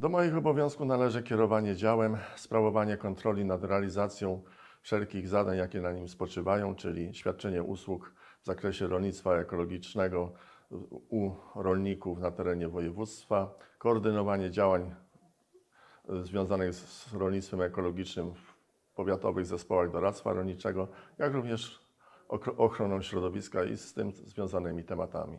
Do moich obowiązków należy kierowanie działem, sprawowanie kontroli nad realizacją wszelkich zadań, jakie na nim spoczywają, czyli świadczenie usług w zakresie rolnictwa ekologicznego u rolników na terenie województwa, koordynowanie działań związanych z rolnictwem ekologicznym w powiatowych zespołach doradztwa rolniczego, jak również ochroną środowiska i z tym związanymi tematami.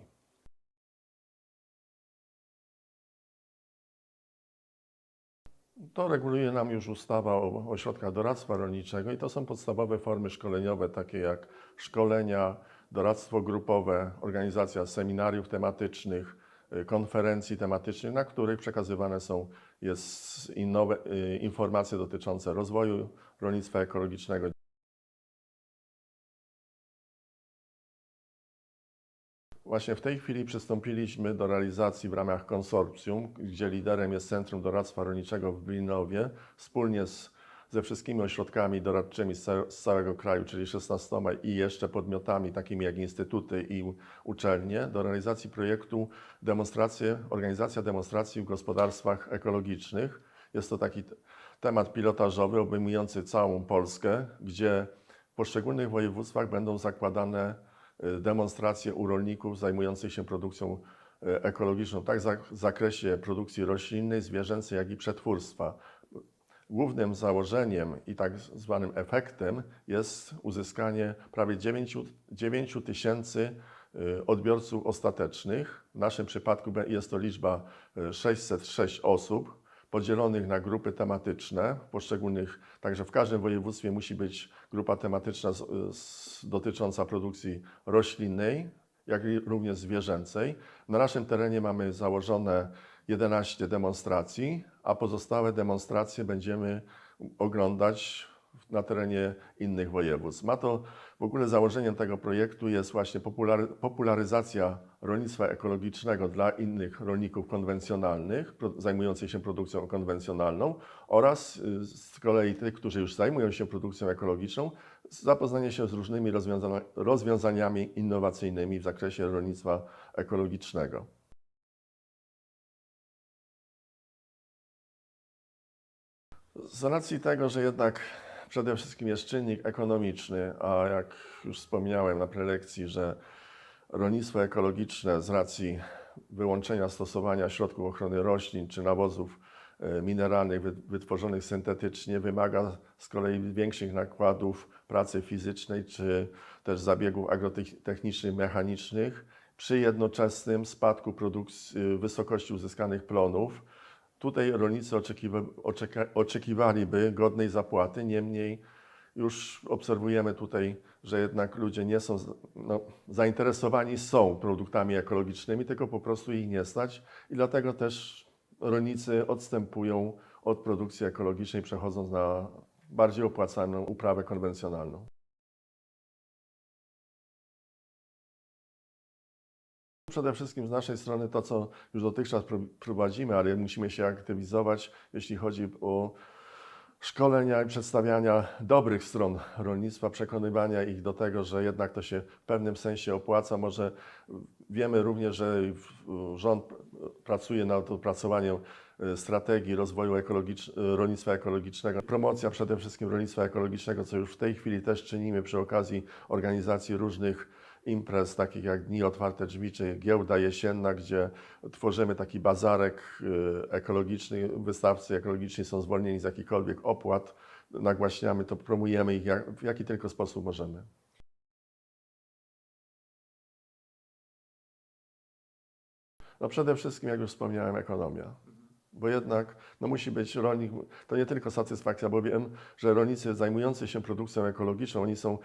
To reguluje nam już ustawa o ośrodkach doradztwa rolniczego i to są podstawowe formy szkoleniowe, takie jak szkolenia, doradztwo grupowe, organizacja seminariów tematycznych, y, konferencji tematycznych, na których przekazywane są jest i nowe, y, informacje dotyczące rozwoju rolnictwa ekologicznego. Właśnie w tej chwili przystąpiliśmy do realizacji w ramach konsorcjum, gdzie liderem jest Centrum Doradztwa Rolniczego w Blinowie, wspólnie z, ze wszystkimi ośrodkami doradczymi z, z całego kraju, czyli 16 i jeszcze podmiotami takimi jak instytuty i uczelnie, do realizacji projektu demonstracje, organizacja demonstracji w gospodarstwach ekologicznych. Jest to taki temat pilotażowy obejmujący całą Polskę, gdzie w poszczególnych województwach będą zakładane demonstracje u rolników zajmujących się produkcją y, ekologiczną, tak w zakresie produkcji roślinnej, zwierzęcej, jak i przetwórstwa. Głównym założeniem i tak zwanym efektem jest uzyskanie prawie 9, 9 tysięcy y, odbiorców ostatecznych. W naszym przypadku jest to liczba y, 606 osób podzielonych na grupy tematyczne poszczególnych, także w każdym województwie musi być grupa tematyczna z, z, dotycząca produkcji roślinnej, jak i również zwierzęcej. Na naszym terenie mamy założone 11 demonstracji, a pozostałe demonstracje będziemy oglądać na terenie innych województw. Ma to w ogóle założeniem tego projektu jest właśnie populary, popularyzacja rolnictwa ekologicznego dla innych rolników konwencjonalnych, zajmujących się produkcją konwencjonalną oraz y, z kolei tych, którzy już zajmują się produkcją ekologiczną, zapoznanie się z różnymi rozwiązania, rozwiązaniami innowacyjnymi w zakresie rolnictwa ekologicznego. Z racji tego, że jednak przede wszystkim jest czynnik ekonomiczny, a jak już wspomniałem na prelekcji, że rolnictwo ekologiczne z racji wyłączenia stosowania środków ochrony roślin czy nawozów e, mineralnych wy- wytworzonych syntetycznie wymaga z kolei większych nakładów pracy fizycznej czy też zabiegów agrotechnicznych, mechanicznych przy jednoczesnym spadku produkcji, wysokości uzyskanych plonów. Tutaj rolnicy oczekiwaliby godnej zapłaty, niemniej już obserwujemy tutaj, że jednak ludzie nie są no, zainteresowani są produktami ekologicznymi, tylko po prostu ich nie stać i dlatego też rolnicy odstępują od produkcji ekologicznej, przechodząc na bardziej opłacalną uprawę konwencjonalną. Przede wszystkim z naszej strony to, co już dotychczas pro- prowadzimy, ale musimy się aktywizować, jeśli chodzi o szkolenia i przedstawiania dobrych stron rolnictwa, przekonywania ich do tego, że jednak to się w pewnym sensie opłaca. Może wiemy również, że rząd pracuje nad opracowaniem e, strategii rozwoju ekologicz- e, rolnictwa ekologicznego. Promocja przede wszystkim rolnictwa ekologicznego, co już w tej chwili też czynimy przy okazji organizacji różnych imprez, takich jak Dni Otwarte Drzwi czy Giełda Jesienna, gdzie tworzymy taki bazarek y, ekologiczny. Wystawcy ekologiczni są zwolnieni z jakichkolwiek opłat. Nagłaśniamy to, promujemy ich jak, w jaki tylko sposób możemy. No przede wszystkim, jak już wspomniałem, ekonomia. Bo jednak no musi być rolnik, to nie tylko satysfakcja, bo wiem, że rolnicy zajmujący się produkcją ekologiczną, oni są,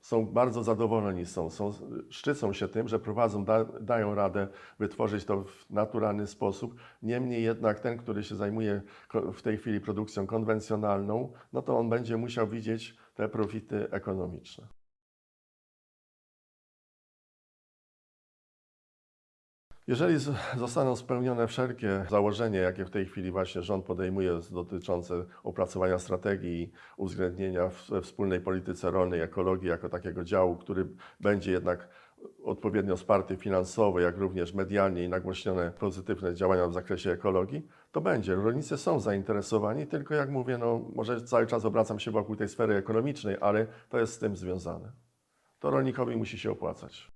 są bardzo zadowoleni, są, są, szczycą się tym, że prowadzą, da, dają radę wytworzyć to w naturalny sposób. Niemniej jednak ten, który się zajmuje w tej chwili produkcją konwencjonalną, no to on będzie musiał widzieć te profity ekonomiczne. Jeżeli zostaną spełnione wszelkie założenia, jakie w tej chwili właśnie rząd podejmuje dotyczące opracowania strategii uwzględnienia we wspólnej polityce rolnej ekologii jako takiego działu, który będzie jednak odpowiednio wsparty finansowo, jak również medialnie i nagłośnione pozytywne działania w zakresie ekologii, to będzie. Rolnicy są zainteresowani, tylko jak mówię, no, może cały czas obracam się wokół tej sfery ekonomicznej, ale to jest z tym związane. To rolnikowi musi się opłacać.